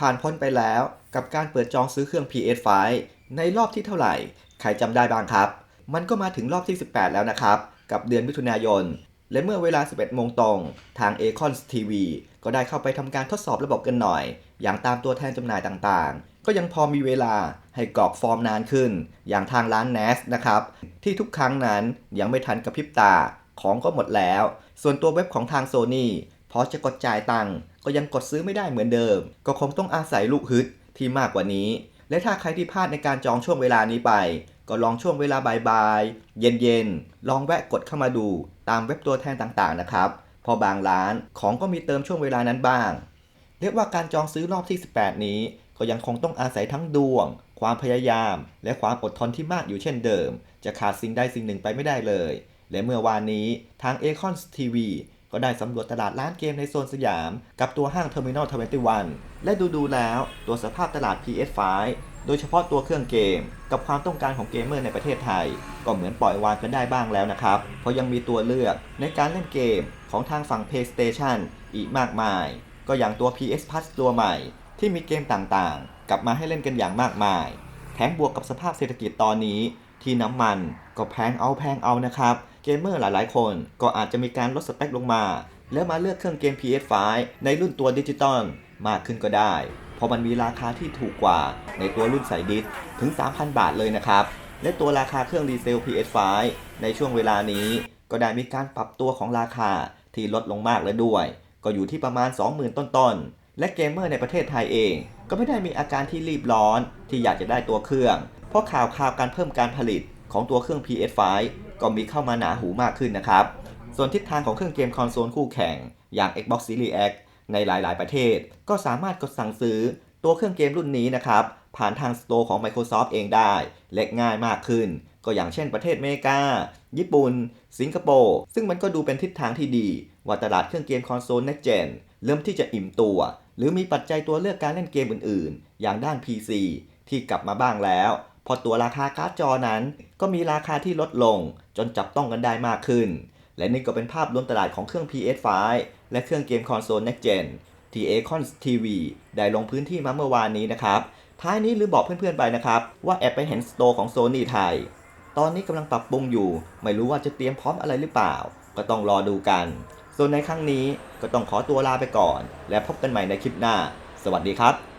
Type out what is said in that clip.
ผ่านพ้นไปแล้วกับการเปิดจองซื้อเครื่อง PS5 ในรอบที่เท่าไหร่ ใครจำได้บ้างครับ มันก็มาถึงรอบที่ 18 แล้วนะครับ กับเดือนมิถุนายน และเมื่อเวลา 11 โมงตรง ทาง a c o n TV ก็ได้เข้าไปทำการทดสอบระบบกันหน่อย อย่างตามตัวแทนจำหน่ายต่างๆ ก็ยังพอมีเวลาให้กรอกฟอร์มนานขึ้น อย่างทางร้าน NAS นะครับ ที่ทุกครั้งนั้นยังไม่ทันกระพริบตา ของก็หมดแล้ว ส่วนตัวเว็บของทาง Sony พอจะกดจ่ายตังค์ ก็ยังกดซื้อไม่ได้เหมือนเดิม ก็คงต้องอาศัยลูกฮึดที่มากกว่านี้ และถ้าใครที่พลาดในการจองช่วงเวลานี้ไป ก็ลองช่วงเวลาบ่ายๆเย็นๆลองแวะกดเข้ามาดู ตามเว็บตัวแทนต่างๆนะครับพอบางร้านของก็มีเติมช่วงเวลานั้นบ้าง เรียกว่าการจองซื้อรอบที่ 18 นี้ ก็ยังคงต้องอาศัยทั้งดวง ความพยายาม และความอดทนที่มากอยู่เช่นเดิม จะขาดสิ่งใดสิ่งหนึ่งไปไม่ได้เลย และเมื่อวานนี้ทาง a c o n TV ก็ได้สำรวจตลาดร้านเกมในโซนสยาม กับตัวห้าง Terminal 21 และดูดูๆแล้วตัวสภาพตลาด PS5 โดยเฉพาะตัวเครื่องเกม กับความต้องการของเกมเมอร์ในประเทศไทย ก็เหมือนปล่อยวางกันได้บ้างแล้วนะครับ เพราะยังมีตัวเลือกในการเล่นเกมของทางฝั่ง PlayStation อีกมากมาย ก็อย่างตัว PS Plus ตัวใหม่ ที่มีเกมต่างๆ กลับมาให้เล่นกันอย่างมากมาย แถมบวกกับสภาพเศรษฐกิจตอนนี้ ที่น้ำมันก็แพงเอาแพงเอานะครับ เกมเมอร์หลายๆ คนก็อาจจะมีการลดสเปคลงมา แล้วมาเลือกเครื่องเกม PS5 ในรุ่นตัวดิจิตอลมากขึ้นก็ได้ เพราะมันมีราคาที่ถูกกว่าในตัวรุ่นใสดิสถึง 3,000 บาทเลยนะครับ และตัวราคาเครื่องดีเซล PS5 ในช่วงเวลานี้ ก็ได้มีการปรับตัวของราคาที่ลดลงมากแล้วด้วย ก็อยู่ที่ประมาณ 20,000 ต้นๆและเกมเมอร์ในประเทศไทยเอง ก็ไม่ได้มีอาการที่รีบร้อนที่อยากจะได้ตัวเครื่อง ราะข่าวข่าวการเพิ่มการผลิตของตัวเครื่อง PS5 ก็มีเข้ามาหนาหูมากขึ้นนะครับ ส่วนทิศทางของเครื่องเกมคอนโซลคู่แข่ง อย่าง Xbox Series X ในหลาย ๆ ประเทศ ก็สามารถกดสั่งซื้อตัวเครื่องเกมรุ่นนี้นะครับ ผ่านทางสโตร์ของ Microsoft เองได้ เล็กง่ายมากขึ้น ก็อย่างเช่นประเทศเมกา ญี่ปุ่น สิงคโปร์ ซึ่งมันก็ดูเป็นทิศทางที่ดี ว่าตลาดเครื่องเกมคอนโซล Next Gen เริ่มที่จะอิ่มตัว หรือมีปัจจัยตัวเลือกการเล่นเกมอื่น ๆ อย่างด้าน PC ที่กลับมาบ้างแล้วพอตัวราคาการ์ดจอนั้น ก็มีราคาที่ลดลง จนจับต้องกันได้มากขึ้น และนี่ก็เป็นภาพรวมตลาดของเครื่อง PS5 และเครื่องเกมคอนโซล Next Gen ที่ Acon TV ได้ลงพื้นที่มาเมื่อวานนี้นะครับ ท้ายนี้ลืมบอกเพื่อนๆไปนะครับ ว่าแอบไปเห็นสโตร์ของ Sony ไทย ตอนนี้กำลังปรับปรุงอยู่ ไม่รู้ว่าจะเตรียมพร้อมอะไรหรือเปล่า ก็ต้องรอดูกัน ส่วนในครั้งนี้ก็ต้องขอตัวลาไปก่อน และพบกันใหม่ในคลิปหน้า สวัสดีครับ